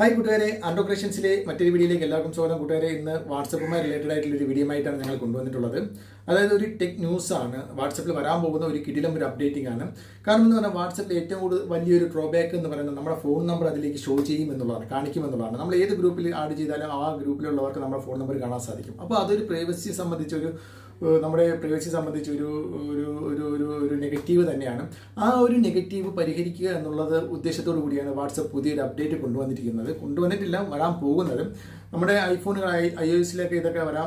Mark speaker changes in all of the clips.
Speaker 1: Hi കൂട്ടുകാരെ ആൻഡോ ആൻഡോക്രേഷൻസിലെ മറ്റൊരു വീഡിയോയിലേക്ക് എല്ലാവർക്കും സ്വാഗതം. കൂട്ടുകാരെ ഇന്ന് വാട്സപ്പുമായി റിലേറ്റഡ് ആയിട്ടുള്ള ഒരു വീഡിയോ ആയിട്ടാണ് ഞങ്ങൾ കൊണ്ടുവന്നിട്ടുള്ളത്. അതായത് ഒരു ടെക് ന്യൂസ് ആണ്. വാട്സപ്പിൽ വരാൻ പോകുന്ന ഒരു കിടിലം ഒരു അപ്ഡേറ്റിംഗ് ആണ്. കാരണം എന്ന് പറഞ്ഞാൽ വാട്സപ്പിൽ ഏറ്റവും കൂടുതൽ വലിയൊരു ഡ്രോബാക്ക് എന്ന് പറയുന്നത് നമ്മുടെ ഫോൺ നമ്പർ അതിലേക്ക് ഷോ ചെയ്യും എന്നുള്ളതാണ് കാണിക്കും എന്നുള്ളതാണ്. നമ്മൾ ഏത് ഗ്രൂപ്പിൽ ആഡ് ചെയ്താലും ആ ഗ്രൂപ്പിലുള്ളവർക്ക് നമ്മുടെ ഫോൺ നമ്പർ കാണാൻ സാധിക്കും. അപ്പോൾ അതൊരു പ്രൈവസി സംബന്ധിച്ചൊരു നമ്മുടെ പ്രൈവസി സംബന്ധിച്ച് ഒരു ഒരു ഒരു ഒരു ഒരു നെഗറ്റീവ് തന്നെയാണ്. ആ ഒരു നെഗറ്റീവ് പരിഹരിക്കുക എന്നുള്ളത് ഉദ്ദേശത്തോടു കൂടിയാണ് വാട്സപ്പ് പുതിയൊരു അപ്ഡേറ്റ് കൊണ്ടുവന്നിരിക്കുന്നത്. കൊണ്ടുവന്നിട്ടില്ല വരാൻ പോകുന്നത്. നമ്മുടെ ഐഫോണുകൾ ഐ ഐ എസിലൊക്കെ ഇതൊക്കെ വരാ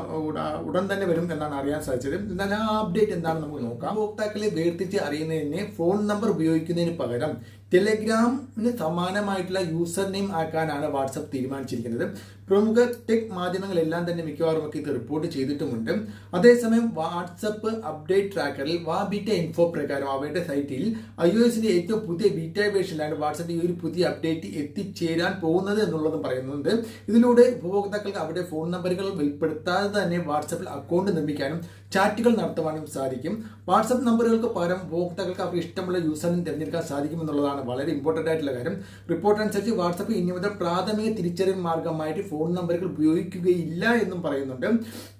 Speaker 1: ഉടൻ തന്നെ വരും എന്നാണ് അറിയാൻ സാധിച്ചത്. എന്നാൽ ആ അപ്ഡേറ്റ് എന്താണെന്ന് നമുക്ക് നോക്കാം. ഉപഭോക്താക്കളെ വേർതിരിച്ച് അറിയുന്നതിന് ഫോൺ നമ്പർ ഉപയോഗിക്കുന്നതിന് പകരം ടെലഗ്രാമിന് സമാനമായിട്ടുള്ള യൂസർ നെയിം ആക്കാനാണ് വാട്സപ്പ് തീരുമാനിച്ചിരിക്കുന്നത്. പ്രമുഖ ടെക് മാധ്യമങ്ങളെല്ലാം തന്നെ മിക്കവാറും ഒക്കെ ഇത് റിപ്പോർട്ട് ചെയ്തിട്ടുമുണ്ട്. അതേസമയം വാട്സപ്പ് അപ്ഡേറ്റ് ട്രാക്കറിൽ വാ ബീറ്റ ഇൻഫോ പ്രകാരം അവരുടെ സൈറ്റിൽ ഐ ഒ എസിന്റെ ഏറ്റവും പുതിയ ബീറ്റ വേർഷനിലാണ് വാട്സപ്പ് ഈ ഒരു പുതിയ അപ്ഡേറ്റ് എത്തിച്ചേരാൻ പോകുന്നത് എന്നുള്ളതും പറയുന്നുണ്ട്. ഇതിലൂടെ ഉപഭോക്താക്കൾക്ക് അവരുടെ ഫോൺ നമ്പറുകൾ വെളിപ്പെടുത്താതെ തന്നെ വാട്സപ്പിൽ അക്കൗണ്ട് നിർമ്മിക്കാനും ചാറ്റുകൾ നടത്തുവാനും സാധിക്കും. വാട്സപ്പ് നമ്പറുകൾക്ക് പകരം ഉപഭോക്താക്കൾക്ക് അവർക്ക് ഇഷ്ടമുള്ള യൂസറിനും തിരഞ്ഞെടുക്കാൻ സാധിക്കും എന്നുള്ളതാണ് വളരെ ഇമ്പോർട്ടന്റ് ആയിട്ടുള്ള കാര്യം. റിപ്പോർട്ട് അനുസരിച്ച് വാട്സപ്പ് ഇനി മുതൽ പ്രാഥമിക തിരിച്ചറിയൽ മാർഗമായിട്ട് ഫോൺ നമ്പറുകൾ ഉപയോഗിക്കുകയില്ല എന്നും പറയുന്നുണ്ട്.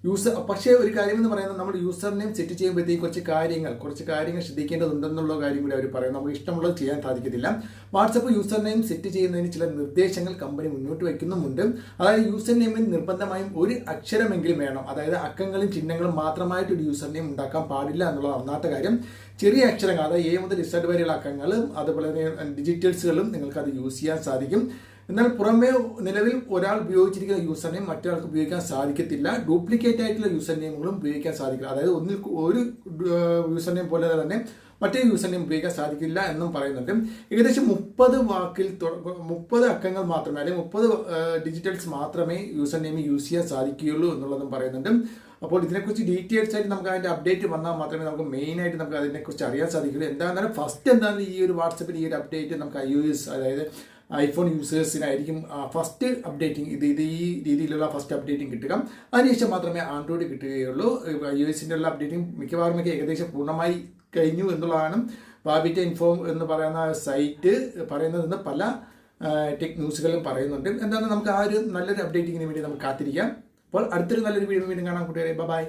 Speaker 1: യൂസർ പക്ഷേ ഒരു കാര്യം എന്ന് പറയുന്നത് നമ്മൾ യൂസർ നെയിം സെറ്റ് ചെയ്യുമ്പോഴത്തേക്ക് കുറച്ച് കാര്യങ്ങൾ കുറച്ച് കാര്യങ്ങൾ ശ്രദ്ധിക്കേണ്ടതുണ്ടെന്നുള്ള കാര്യം കൂടി അവർ പറയും നമുക്ക് ഇഷ്ടമുള്ളത് ചെയ്യാൻ സാധിക്കത്തില്ല. വാട്സപ്പ് യൂസർ നെയിം സെറ്റ് ചെയ്യുന്നതിന് ചില നിർദ്ദേശങ്ങൾ കമ്പനി മുന്നോട്ട് വയ്ക്കുന്നുമുണ്ട്. അതായത് യൂസർ നെയിമിൽ നിർബന്ധമായും ഒരു അക്ഷരമെങ്കിലും വേണം. അതായത് അക്കങ്ങളും ചിഹ്നങ്ങളും മാത്രമായിട്ട് ഒരു യൂസർ നെയിം ഉണ്ടാക്കാൻ പാടില്ല എന്നുള്ള ഒന്നാമത്തെ കാര്യം. ചെറിയ അക്ഷരങ്ങൾ അതായത് എ മുതൽ ഇസഡ് വരെയുള്ള അക്കങ്ങൾ അതുപോലെ തന്നെ ഡിജിറ്റൽസുകളും നിങ്ങൾക്ക് അത് യൂസ് ചെയ്യാൻ സാധിക്കും. എന്നാൽ പുറമേ നിലവിൽ ഒരാൾ ഉപയോഗിച്ചിരിക്കുന്ന യൂസർ നെയിം മറ്റൊരാൾക്ക് ഉപയോഗിക്കാൻ സാധിക്കത്തില്ല. ഡ്യൂപ്ലിക്കേറ്റ് ആയിട്ടുള്ള യൂസർ നെയിമുകളും ഉപയോഗിക്കാൻ സാധിക്കില്ല. അതായത് ഒന്നിൽ ഒരു യൂസർ നെയിം പോലെ തന്നെ മറ്റേ യൂസർ നെയിം ഉപയോഗിക്കാൻ സാധിക്കില്ല എന്നും പറയുന്നുണ്ട്. ഏകദേശം മുപ്പത് വാക്കിൽ മുപ്പത് അക്കങ്ങൾ മാത്രമേ അല്ലെങ്കിൽ മുപ്പത് ഡിജിറ്റൽസ് മാത്രമേ യൂസർ നെയിം യൂസ് ചെയ്യാൻ സാധിക്കുകയുള്ളൂ എന്നുള്ളതും പറയുന്നുണ്ട്. അപ്പോൾ ഇതിനെക്കുറിച്ച് ഡീറ്റെയിൽസ് ആയിട്ട് നമുക്ക് അതിന്റെ അപ്ഡേറ്റ് വന്നാൽ മാത്രമേ നമുക്ക് മെയിൻ ആയിട്ട് നമുക്ക് അതിനെക്കുറിച്ച് അറിയാൻ സാധിക്കുള്ളൂ എന്താണെന്നാലും ഫസ്റ്റ് എന്താണ് ഈ ഒരു വാട്സപ്പിൽ ഈ ഒരു അപ്ഡേറ്റ് നമുക്ക് ഐ യു എസ് അതായത് ഐഫോൺ യൂസേഴ്സിനായിരിക്കും ഫസ്റ്റ് അപ്ഡേറ്റിംഗ് ഇത് ഇത് ഈ രീതിയിലുള്ള ഫസ്റ്റ് അപ്ഡേറ്റിംഗ് കിട്ടുക. അതിനുശേഷം മാത്രമേ ആൻഡ്രോയിഡ് കിട്ടുകയുള്ളൂ. ഒ എസിന്റെ ഉള്ള അപ്ഡേറ്റിംഗ് മിക്കവാറും ഏകദേശം പൂർണമായി കഴിഞ്ഞു എന്നുള്ളതാണ് ബാബിറ്റ ഇൻഫോം എന്ന് പറയുന്ന സൈറ്റ് പറയുന്നതെന്ന് പല ടെക് ന്യൂസുകളും പറയുന്നുണ്ട്. എന്താണ് നമുക്ക് ആ ഒരു നല്ലൊരു അപ്ഡേറ്റിങ്ങിന് വേണ്ടി നമുക്ക് കാത്തിരിക്കാം. അപ്പോൾ അടുത്തൊരു നല്ലൊരു വീഡിയോ വീണ്ടും കാണാം കൂട്ടുകാരെ ബൈ